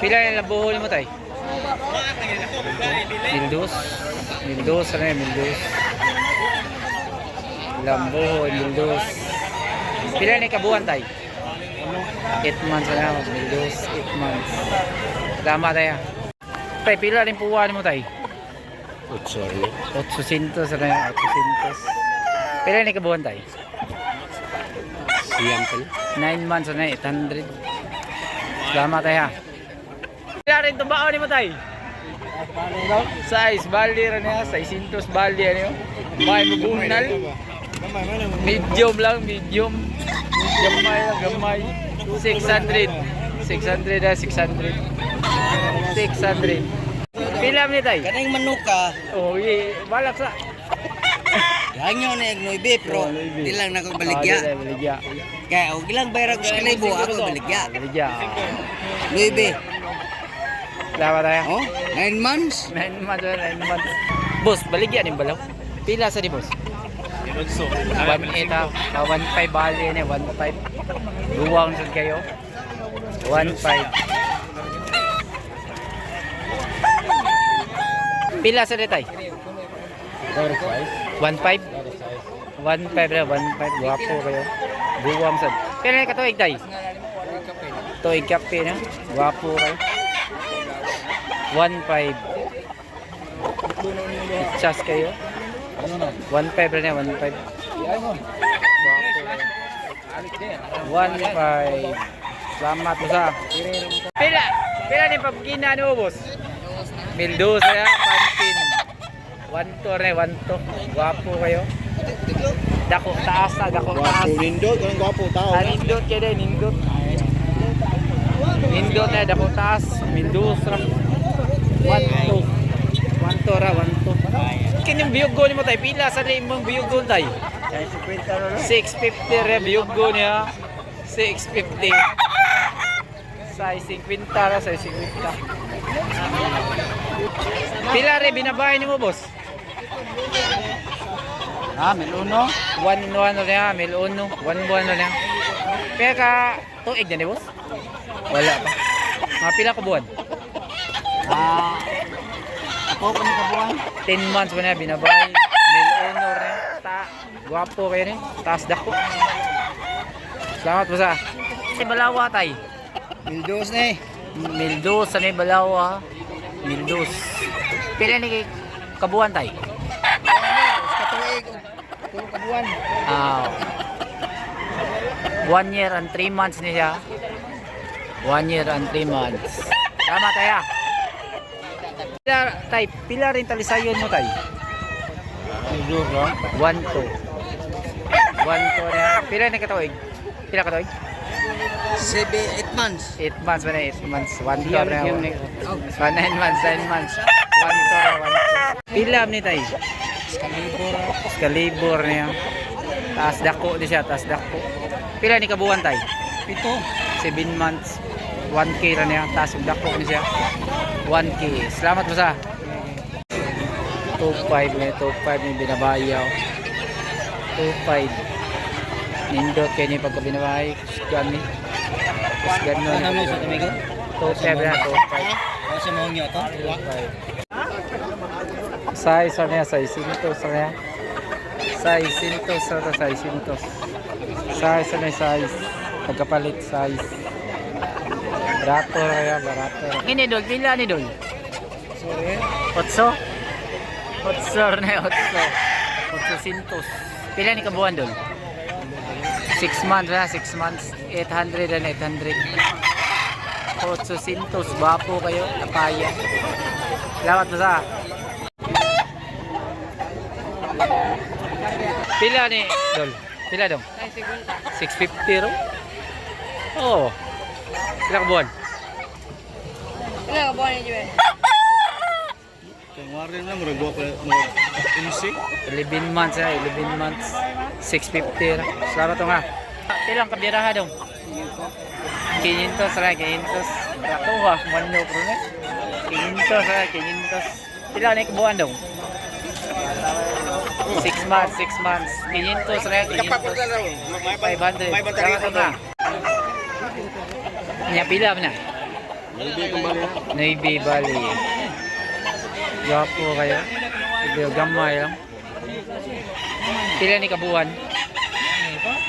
Pila na buhol mo tay? Mildos. Mildos, ano yan, Mildos. Lambo, Mildos. Pila na kabuhan tay? 8 months na ako, Mildos, 8 months. Tama tayo. Tay, pila rin puwan mo tay? Sorry. 800 na yan, 800. Pila na kabuhan tay? Siyam pala. 9 months na 800. Salamat tayo. Pila rin tumbao ni mo tay? Size, bali rin niya, 600 bali ano yun. May mabunal. Medium lang, medium. Gamay lang, gamay. 600. 600 na, 600. 600. Pila ni tay? Kaning manuka, Oh, iya, balak sa. hangyo na yung noibe, Oh, pero di lang na baligya. dili, baligya. Kaya, o ilang bayarag sa kalibo, ako baligya. Baligya. Noibe, Salamat tayo. oh, 9 months. 9 months, 9 months. Boss, baligyan yung balaw. Pila sa di boss? 1.8 ha. Ah, 1.5 bali yan eh, 1.5. Duwang sud kayo. 1.5. Pila sa detay? 1.5? 1.5 na, 1.5. Guwapo kayo. Duwang sad. Pila na katuig tay? Tuig kape na. Guwapo kayo. 1.5. Chas kayo. 1.5 rin yan, 1.5. 1.5. Salamat mo sa. Pila! Pila ni pagkina ni Ubos? Mildos ya, pantin. 1 to rin, 1 to. Gwapo kayo. Dako taas na, dako taas. nindot. Ang gwapo tao. Ah, nindot kayo din, nindot. Nindot na, dako taas. Mildos ra. 1 to. 1 to ra, 1 to. Kining biyog go ni mo tayo. Pila sa rin mong biyog go tayo? 650 re biyog go niya. 650. Size 50 ra, size 50. Pila re binabahay ni mo boss? Ah, meluno. 1 in 1 na mil uno, 1 buwan na. Kaya ka tuig na ni boss? Wala pa. Mga pila ka buwan? Ah, ako pa ni kabuan. 10 months pa na binabay. Mil uno rin. Ta, guwapo kayo rin. Taas dako. Salamat po sa. Si Balawa tay. Mildos na eh. Mildos sa may Balawa. Mildos. Pila ni kabuwan tay? Katuig, puro kabuan. Ah. one year and three months ni siya. One year and three months. Tama tayo. Pila, tay, pila rin talisayon mo tay? Mildos, no? One, two. One, two na. Pila na katuig? Pila katuig? 7, 8 months. Eight months ba na? Eight months. One, two na. yun, One, yun. one, nine months, nine months. One, two na, one, two. Pila ni tay? Kalibor. Kalibor niya. Taas dako di siya, taas dako. Pila ni kabuwan tay? Pito. 7 months 1k ra niya. Taas yung dako ni siya. 1k salamat mo sa 25 ni 25 ni binabayaw. 25 nindot kayo niya pagka binabahay. Kusgan ni kusgan nun Ano mo sa tumigo? 25 na 25 Ano sa mga nyo to? size ano niya? Size sintos ano niya? Size sintos ano to? Size sintos size yung size? Pagkapalit size barato kaya barato ini dol pila ni dol Sorry. Otso? Otso na otso. Otso sintos. Pila ni kabuhan doon? 6 months na, 6 months. 800 and 800. Otso sintos. Bapo kayo. Napaya. Salamat mo sa. Pila ni Dol? Pila dong? 650 ro? Oo. Pila kabuhan? Ilan ka buwan niyo, eh? Kemarin lang, murag gwapo. Murag MC. 11 months na, 11 months. 650 na. Salamat to nga. Pilang kabiraha dong? 500 ra, 500. Ako ha, mano pro na. 500 ra, 500. Pila na ikabuhan dong? 6 months, 6 months. 500 ra, 500. 500. Salamat to nga. Nya pila na? Navy Valley. Gwapo kayo. Ito, gamay lang. Pila ni kabuhan?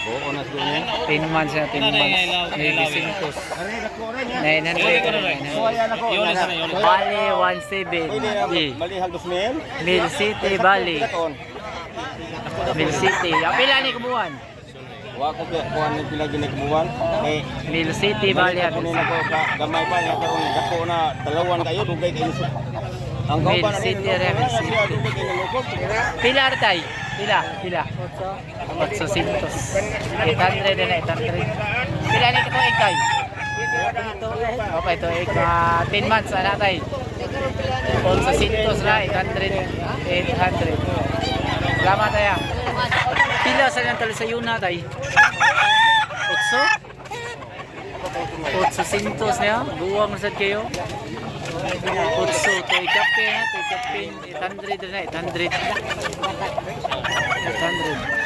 Oo, na siguro niya. 10 months na, 10 months. Navy Cintos. 900. Yun na Bali 17. Malihag. Mill City, Bali. Mill City. Ang pila ni kabuhan? Wa ko kaya kuan ni pila ginagbuwan. Eh, Mill City, Bali. Ako nila ko ka gamay pa nga karon dako na talawan kayo dugay kayo. Ang kauban City, ni City. kayo nalukog. Pila artay? Pila? Pila? 800. 800 na 800. Pila ni kato ikay? Okay, ito ik uh, 10 months na natay. 800 na 800. Salamat tayo. Pila sa nang tali sa yuna tay. Otso? Otso sintos niya. Buwang sad kayo. Otso to ikape na to ikape 800 na 800. 800.